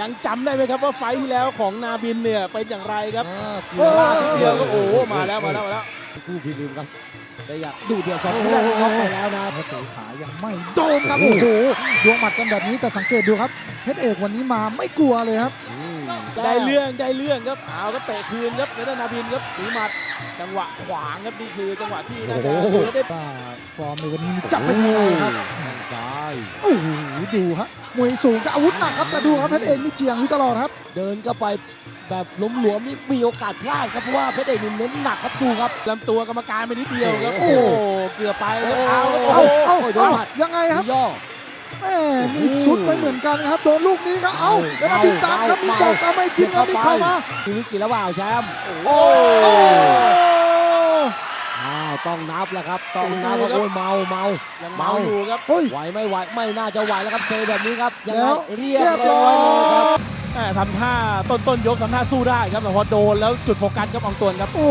ยังจำได้ไหมครับว่าไฟท์ที่แล้วของนาบินเนี่ยเป็นอย่างไรครับอ่าเกืเออบอพลาดทีนิดเดียวก็โอ้โหมาแล้วมาแล้วมาแล้วกู้พี่ลืมครับแต่อยากดูเดือดสองคนแรกน็อกไปแล้วนะเพชรเอกขายังไม่โดนครับโอ้โหดวงหมัดกันแบบนี้แต่สังเกตดูครับเพชรเอกวันนี้มาไม่กลัวเลยครับ อืมได้เรื่องได้เรื่องครับเอาก็เตะคืนครับในด้านนาบินครับหนีหมัดจังหวะขวางครับนี่คือจังหวะที่น่าจะดูแล้วได้ว่าฟอร์มในวันนี้จะเป็นยังไงครับแข้งซ้ายโอ้โหดูฮะมวยสูงกับอาวุธหนักครับแต่ดูครับเพชรเอกนี่เจียงอยู่ตลอดครับ เดินเข้าไปแบบล้มหลวมนี่มีโอกาสพลาดครับเพราะว่าเพชรเอกนี่เน้นหนักครับดูครับ ลำตัวกรรมการไปนิดเดียวครับโอ้โอ้โหโหเกือบไปครับโอ้เอาโหโอ้โห เอ้าเอ้าเอ้ายังไงครับมีย่อ แม่มีสุดไปเหมือนกันครับ โดนลูกนี้ครับ เอ้าแล้วนาบินตามครับมีศอกตามไม่ทิ้งครับนี่เข้ามาชีวิตกี่แล้วเปล่าแชมป์โอ้โอ้อ้าวต้องนับแล้วครับ ต้องนับว่าโอ้ยเมาเมายังเมาอยู่ครับเฮ้ยไหวไม่ไหวไม่น่าจะไหวแล้วครับเซแบบนี้ครับยังไงแล้วเรียบเรียบร้ร้ออยยเลยครับแหม่ทำท่าต้นต้นยกทำท่าสู้ได้ครับแต่พอโดนแล้วจุดโฟกัสครับอองตวนครับโอ้